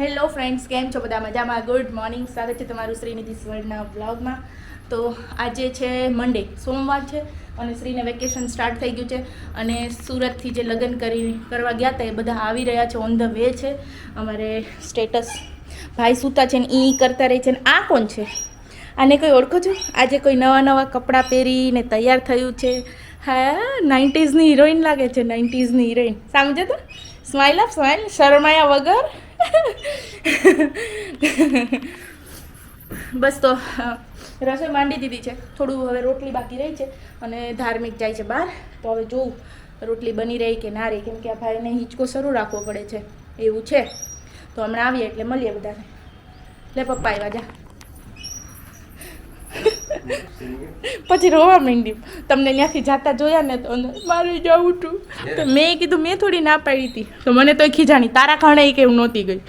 Hello friends, કેમ છો બધા મજામાં? ગુડ મોર્નિંગ સ્વાગત છે તમારું શ્રીનિધિ સ્વર્ણના બ્લોગમાં તો આજે છે મંડે સોમવાર છે અને શ્રીને વેકેશન સ્ટાર્ટ થઈ ગયું છે અને સુરતથી જે લગ્ન કરી કરવા ગયા હતા એ બધા આવી રહ્યા છે ઓન ધ વે છે. અમારે સ્ટેટસ ભાઈ સૂતા છે ને એ કરતા રહે છે ને આ કોણ છે? આને કોઈ ઓળખો છો? આજે કોઈ નવા નવા કપડાં પહેરીને તૈયાર થયું છે. હા નાઇન્ટીઝની હિરોઈન લાગે છે નાઇન્ટીઝની હિરોઈન સમજે તો. સ્માઇલ અપ સ્માઇલ શરમાયા વગર બસ તો રસોઈ માંડી દીધી છે. થોડું હવે રોટલી બાકી રહી છે અને ધાર્મિક જાય છે બહાર. તો હવે જોઉં રોટલી બની રહી કે ના રહી. કેમ કે આ ભાઈને હિંચકો શરૂ રાખવો પડે છે. એવું છે. તો હમણાં આવીએ એટલે મળીએ બધાને. લે પપ્પા આવ્યા જા. પછી રોવા માંડ્યું. તમને ત્યાંથી જાતા જોયા ને તો મારે જવું છું તો મેં કીધું મેં થોડી ના પાડી હતી તો મને તો ખીજાણી તારા કારણે કે હું નહોતી ગઈ.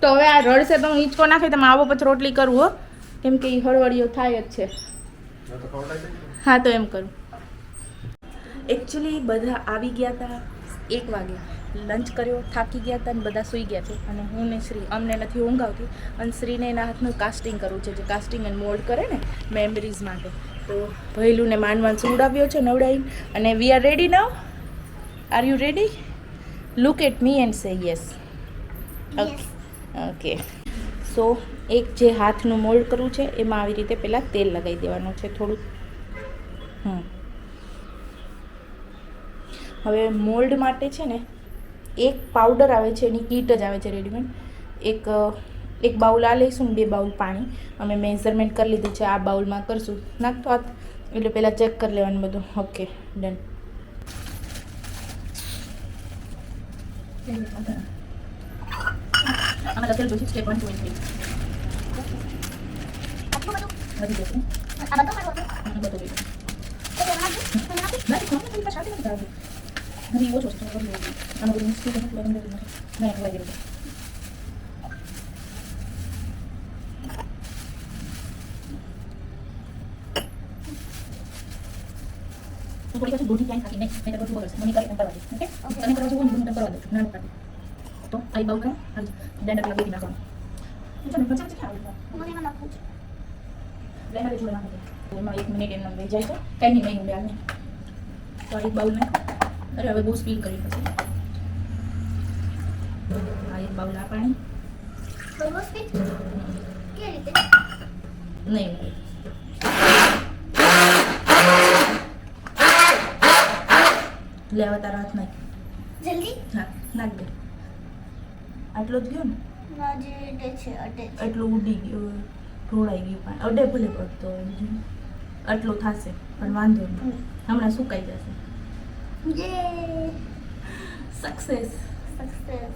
તો હવે આ રડશે તો હું હિંચકો નાખી તમે આવો પછી રોટલી કરું હો. કેમ કે એ હળવળીઓ થાય જ છે. હા તો એમ કરું. એકચ્યુઅલી બધા આવી ગયા હતા એક વાગે લંચ કર્યો થાકી ગયા હતા અને બધા સૂઈ ગયા છે. અને હું ને શ્રી અમને નથી ઊંઘ આવતી અને શ્રીને એના હાથનું કાસ્ટિંગ કરવું છે જે કાસ્ટિંગ એન્ડ મોલ્ડ કરે ને મેમરીઝ માટે. તો ભૈલુને માનવાન સુવડાવ્યો છે નવડાવીને અને we are ready now are you ready look at me and say yes okay okay so એક જે હાથનું મોલ્ડ કરવું છે એમાં આવી રીતે પહેલાં તેલ લગાવી દેવાનું છે થોડું. હમ. હવે મોલ્ડ માટે છે ને એક પાવડર આવે છે, એની કીટ જ આવે છે રેડીમેડ એક એક બાઉલ આ લઈશું બે બાઉલ પાણી. અમે મેઝરમેન્ટ કરી લીધું છે, આ બાઉલમાં કરશું. નાખતો હાથ, એટલે પહેલાં ચેક કરી લેવાનું બધું. ઓકે ડન આમાં લખેલું છે step one two and three બધું લઈ. નથી નથી ઓછો છે લેવું. આમાં બધું થઈ જશે, બધું જશે. ના, ખવાઈ ગયેલું છે. તો થોડી પાછી દૂધી ક્યાંય થાકી નહીં તો બધું બગડશે મને કરી એમ કરવા દે ઓકે તને કરવા જેવું હોય ને હું તને કરવા છું નાનું કાઢી તો આ બાઉલ કરો બ્લેન્ડર લગાવી નાખવાનું જો ને પચાસ ક્યાં આવે બ્લેન્ડર જોડે નાખો તો એમાં એક મિનિટ એમને વહી જાય છે કંઈ નહીં નહીં ઊંડે તો એક બાઉલ નાખો અરે હવે બહુ સ્પીડ કરી પછી. આ એક બાઉલ આ પાણી નહીં. લેવા તારા હાથ નાખ જલ્દી? હા નાખ દે. આટલો જ ગયો ને? એટલું ઉડી ગયું ઢોળાઈ ગયું પણ. અડે ભલે પડતો આટલું થશે પણ વાંધો નહીં. હમણાં સુકાઈ જશે. સક્સેસ સક્સેસ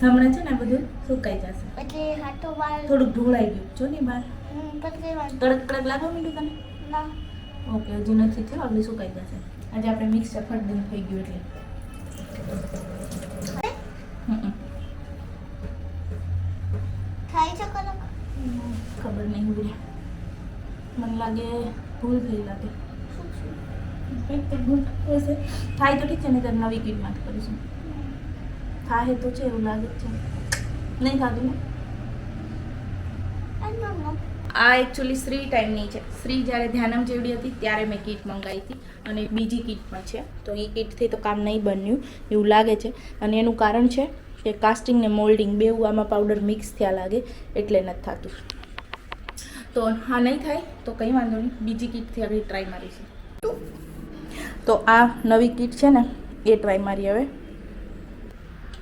હમણાં છે ને બધું સુકાઈ જશે. એટલે હાથો વાર. થોડુંક ઢોળાઈ ગયું. જો ને વાર કડક કડક લાગવા માંડ્યું તને? ના. ઓકે હજુ નથી થયો એટલે સુકાઈ જશે. આજે આપણે મિક્સર ફટ દઈને થઈ ગયું એટલે. છે કલક ખબર નહીં મને લાગે ભૂલ થઈ લાગે. કંઈક તો ભૂલ હશે. થાય તો ઠીક છે નહીં તો નવી કીટમાં કરીશું. થાય તો છે એવું લાગે છે. નહીં ને? નો આ એકચ્યુઅલી શ્રી ટાઈમની છે. શ્રી જ્યારે ધ્યાનમ જેવડી હતી ત્યારે મેં કીટ મંગાવી હતી. અને બીજી કીટ પણ છે. તો એ કીટથી તો કામ નહીં બન્યું એવું લાગે છે. અને એનું કારણ છે કે કાસ્ટિંગ ને મોલ્ડિંગ બે આમાં પાવડર મિક્સ થયા લાગે એટલે નથી થતું. તો હા નહીં થાય તો કંઈ વાંધો નહીં. બીજી કીટથી આપણે ટ્રાય મારીશું. તો આ નવી કીટ છે ને એ ટ્રાય મારી હવે.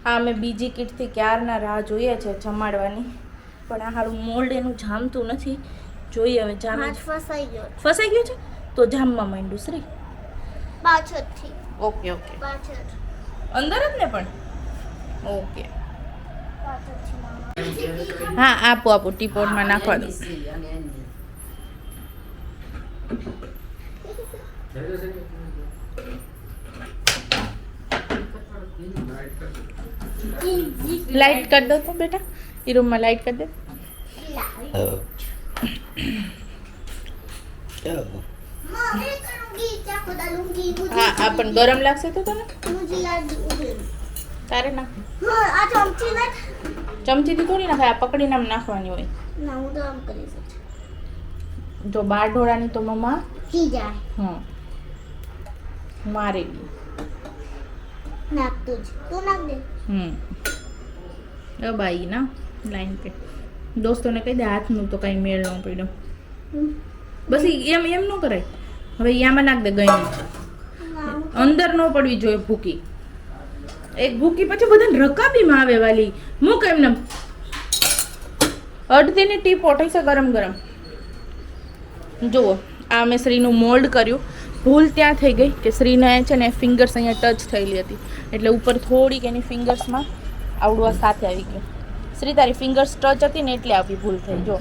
આ મેં બીજી કીટથી ક્યારના રાહ જોઈએ છે જમાડવાની. પણ આ હારું મોલ્ડ એનું જામતું નથી. જોઈએ હવે જામ. ફસાઈ ગયો ફસાઈ ગયું છે? તો જામવા માંડ્યું શ્રી. પાછળથી ઓકે ઓકે. પાછળ અંદર જ ને પણ? ઓકે. હા આપો આપો ટીપોટમાં નાખવા દો. લાઈટ કરી દો તો બેટા એ રૂમમાં લાઈટ કરી દે હા આ પણ ગરમ લાગશે તો તને તારે ના ચમચીથી થોડી નાખાય આ પકડીને આમ નાખવાની હોય તો જો બાર ઢોળાની તો મમ્મા જાય મારી નાખતું તું નાખ દે. હમ. અબ આવી ના લાઈન પે. દોસ્તોને કહી દે હાથનું તો કાંઈ મેળ ન પડ્યો બસ એમ એમ ન કરાય. હવે યામાં નાખ દે ગઈ અંદર ન પડવી જોઈએ ભૂકી. એક ભૂકી પછી બધાને રકાબીમાં આવે વાલી. મૂક એમને. અડધીની ટીપ ઓઠી છે ગરમ ગરમ. જુઓ આ મેં શ્રીનું મોલ્ડ કર્યું. ભૂલ ત્યાં થઈ ગઈ કે શ્રીને છે ને ફિંગર્સ અહીંયા ટચ થયેલી હતી. એટલે ઉપર થોડીક એની ફિંગર્સમાં આવડવા આ સાથે આવી ગયું શ્રી તારી ફિંગર્સ ટચ હતી ને એટલે આવી ભૂલ થઈ. જો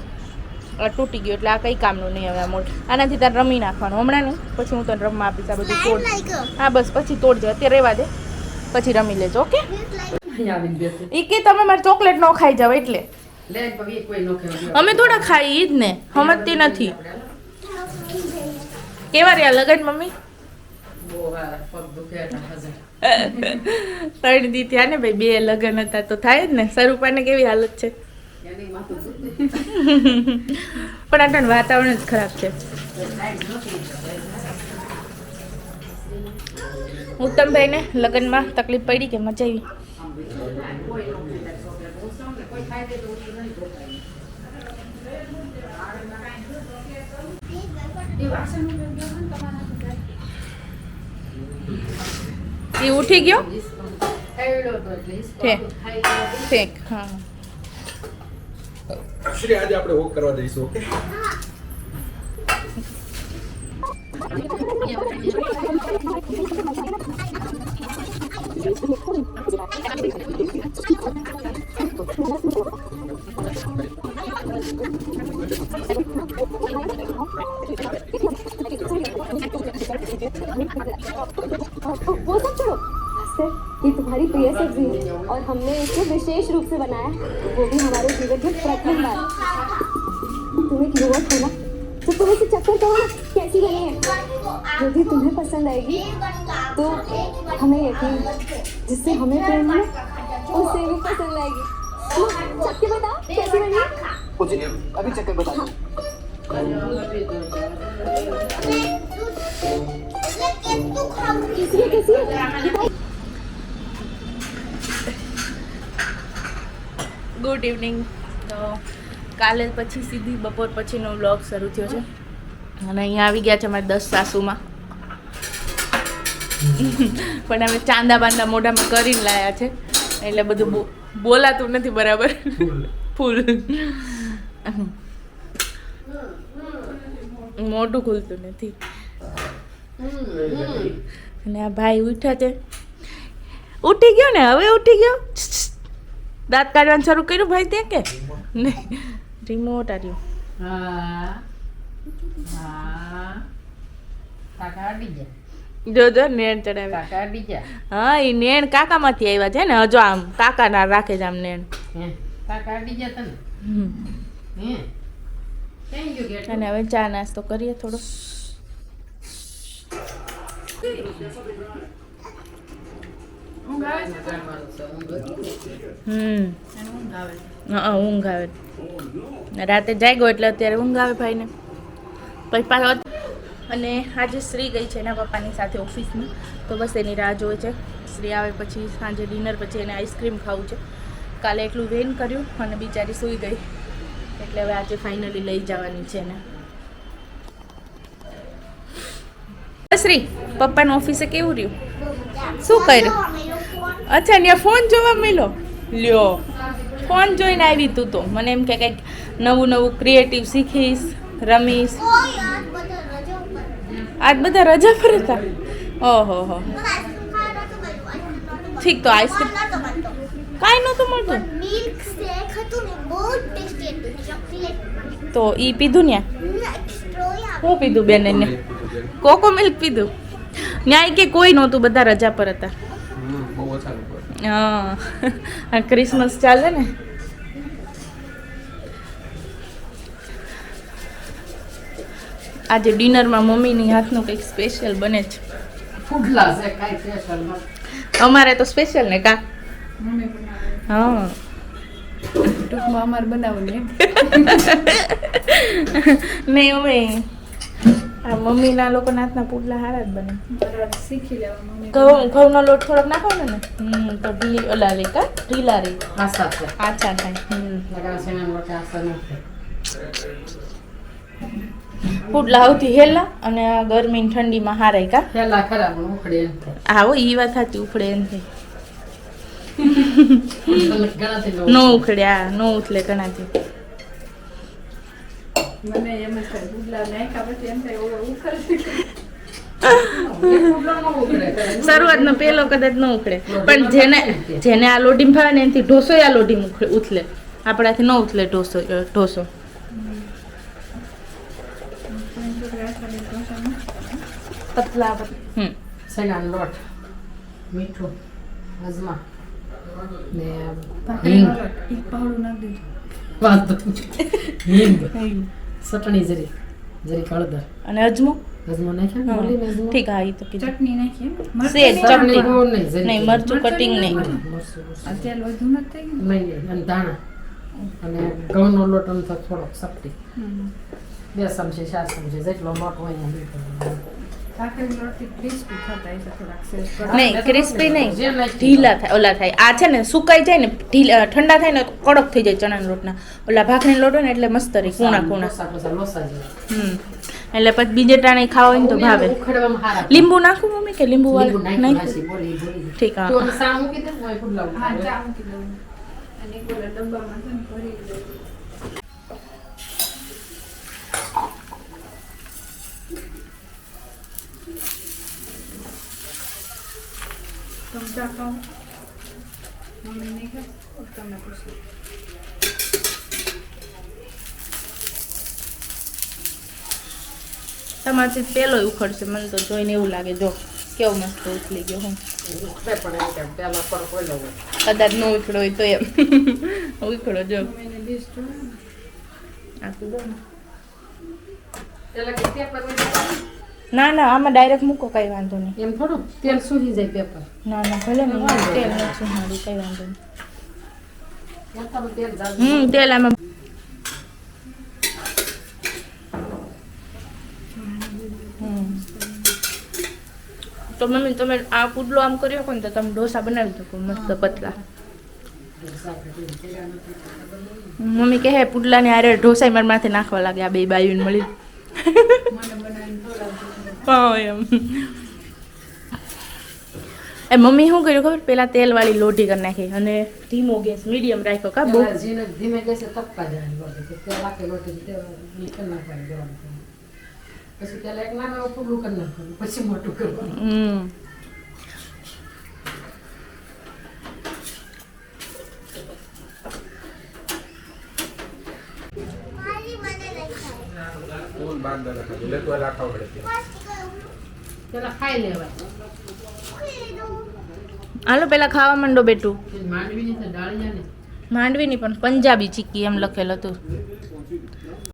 આ તૂટી ગયું એટલે આ કંઈ કામનું નહીં હવે આ મોલ્ડ આનાથી તારે રમી નાખવાનું. હમણાં નહીં પછી હું તને રમવા આપીશ આ બધું તોડ. હા બસ પછી તોડજે અત્યારે રહેવા દે. પછી રમી લેજો ઓકે. એ કે તમે મારે ચોકલેટ ન ખાઈ જાવ એટલે. લે પણ એ કોઈ નો ખાય. અમે થોડા ખાઈ ઈ જ ને. સમજતી નથી. કેવા રહ્યા લગન મમ્મી. ત્રણ દી થયા ને ભાઈ બે લગન હતા તો થાય જ ને સરૂપાને કેવી હાલત છે. પણ આટલું વાતાવરણ જ ખરાબ છે ઉત્તમભાઈને લગ્નમાં તકલીફ પડી કે મજા આવી એ ઉઠી ગયો. ઠીક. હા. શ્રી આજે આપણે વોક કરવા જઈશું ઓકે? वो सब छोड़ो। मास्टर, ये तुम्हारी प्रिय सब्ज़ी है और हमने इसे विशेष रूप से बनाया वो भी हमारे जीवन में प्रथम बार। तुम एक युवक हो ना तो तुम इसे चक्कर तो करो ना कैसी बनी है? यदि तुम्हें पसंद आएगी। तो हमें यकीन जिससे हमें प्रेम है उसे भी पसंद आएगी। तो चेक बताओ कैसी बनी है? अभी चक्कर बता हाँ। गुड इवनिंग तो કાલે પછી સીધી બપોર પછીનો વ્લોગ શરૂ થયો છે. અને અહીંયા આવી ગયા છે અમારા દસ સાસુમાં. પણ અમે ચાંદા બાંદા મોઢામાં કરીને લાયા છે. એટલે બધું બોલાતું નથી બરાબર. ફૂલ. મોઢું ખુલતું નથી. અને આ ભાઈ ઉઠ્યા છે. ઉઠી ગયો ને? હવે ઉઠી ગયો? દાંત કાઢવાનું શરૂ કર્યું ભાઈ ત્યાં કે? નહીં. રિમોટ આવ્યું હા હા કાકા અડી ગયા જો જો, નેણ ચડાવ્યા કાકા હા એ નેણ કાકામાંથી આવ્યા છે ને, હજુ આમ કાકા રાખે છે આમ નેણ. અને હવે ચા નાસ્તો કરીએ થોડો. ઊંઘ આવે. રાતે જાગ્યો એટલે અત્યારે ઊંઘ આવે ભાઈને. પછી પાછો અને આજે શ્રી ગઈ છે એના પપ્પાની સાથે ઓફિસમાં તો બસ એની રાહ જોવે છે. શ્રી આવે પછી સાંજે ડિનર પછી એને આઈસ્ક્રીમ ખાવું છે. કાલે એટલું વેન કર્યું અને બિચારી સૂઈ ગઈ. એટલે હવે આજે ફાઇનલી લઈ જવાની છે એને. શ્રી, પપ્પાનું ઓફિસે કેવું રહ્યું? શું કર્યું? અચ્છા ત્યાં ફોન જોવા મળ્યો? લ્યો ફોન જોઈને આવી તું તો. મને એમ કે કંઈક નવું નવું ક્રિએટિવ શીખીશ રમીશ. આજ બધા રજા પર હતા? ઓહો હો. ઠીક તો આઈસ્ક્રીમ કાંઈ નહોતું મળતું? ને તો ઈ પીધું ને હું પીધું બેન? એને કોકો મિલ્ક પીધું. ન્યાય કે કોઈ નહોતું બધા રજા પર હતા. હા. આ ક્રિસમસ ચાલે ને? આજે ડિનરમાં મમ્મીની હાથનું કંઈક સ્પેશિયલ બને છે. અમારે તો સ્પેશિયલ ને કા? હા. ટૂંકમાં અમારે બનાવવાનું એમ નહીં હવે આ મમ્મીના લોકોના હાથના પુડલા હારા જ બને. શીખી લેવા મમ્મી. ઘઉં ઘઉંનો લોટ થોડોક નાખો ને? હમ તો ઢીલી ઓલા રે કા? ઢીલા રે. છે. આછા થાય હમ. પુડલા આવતી હેલા અને આ ગરમી ને ઠંડીમાં હારે કા? હેલા ખરાબ ઉખડે એમ થાય. આવો ઈ વાત હતી ઉખડે એમ થઈ નો ઉખડે આ નો ઉથલે ઘણાથી. મને એમ જ થાય ગુડલા નાખ્યા પછી એમ થાય ઓલો ઉખડશે શરૂઆતનો પેલો કદાચ ન ઉખડે. પણ જેને જેને આ લોઢીમ ફાવે ને એનાથી ઢોસો આ લોઢીમ ઉખડે- ઉથલે. આપણાથી ન ઉથલે ઢોસો ઢોસો. પતલા પત- હમ. લોટ મીઠું અજમા. ને હિંગ. એક પાવડું નાખી દીધું. વાંધો હિંગ. ચટણી જરી જરી હળદર અને અજમો? અજમો નાખ્યો? ઠીક હા તો કીધું. ચટણી નાખી સેજ ચટણી. ગોળ નહીં જરી નહીં મરચું કટિંગ નહીં. અત્યારે. વધુ નથી નહીં અને ધાણા. અને ઘઉંનો લોટ અને તો થોડોક સપટી. બે ચમચી ચાર ચમચી જેટલો લોટ હોય ને નહીં ક્રિસ્પી નહીં. ઢીલા થાય ઓલા થાય. આ છે ને સુકાઈ જાય ને ઢીલા ઠંડા થાય ને કડક થઈ જાય ચણાના લોટના. ઓલા ભાખરી લોટ હોય ને એટલે મસ્ત રહી કૂણા કૂણા. જેવા. હમ. એટલે પછી બીજે ટાણે ખાવા હોય ને તો ભાવે. લીંબુ નાખું મમ્મી કે લીંબુ વાળું? નાખ્યું. ઠીક, હા. તું હવે સા મૂકી દે, હું અહીં ખુલ્લા હા ઉખાડું. ચા મૂકી દઉં અને એક ઓલા ડબ્બામાં છે ને ભરી દઉં તમે ચા ખાઓ મમ્મી નહીં ખાય તમને પૂછો તમારથી પેલો ઉખડશે. મને તો જોઈને એવું લાગે જો કેવો મસ્ત ઉથલી ગયો હું. કદાચ નો ઉખડો હોય તો એમ. ઉખડો જો. આપી દો ને. ના ના આમાં ડાયરેક્ટ મૂકો કઈ વાંધો નહીં. એમ થોડું તેલ સૂજી જાય પેપર ના ના ભલે ને તેલ નથી મારું કઈ વાંધો નહીં. હમ તેલ આમાં. તો મમ્મી તમે આ પુડલો આમ કર્યો ને તો તમે ઢોસા બનાવી શકો મસ્ત પતલા. મમ્મી કહે પુડલાની આરે ઢોસાઈ મારા માથે નાખવા લાગે આ બે બાયુને મળી. મને બનાવીને એમ એ મમ્મી શું કર્યું ખબર પેલા તેલવાળી લોઢી કરી નાખી અને ધીમો ગેસ મીડિયમ રાખ્યો કા બહુ ધીમે ગેસે તપવા તેલ પછી પેલા એક નાનું કરી નાખવાનું પછી મોટું કરવાનું હમ મારી મને નહીં ખાય ફૂલ બાંધા રાખા એટલે તો રાખવા પડે ત્યાં. પેલા ખાઈ લેવાય ઉખેડી દઉં હાલો પેલા ખાવા માંડો બેટું. માંડવી ને માંડવીની પણ પંજાબી ચીક્કી એમ લખેલ હતું.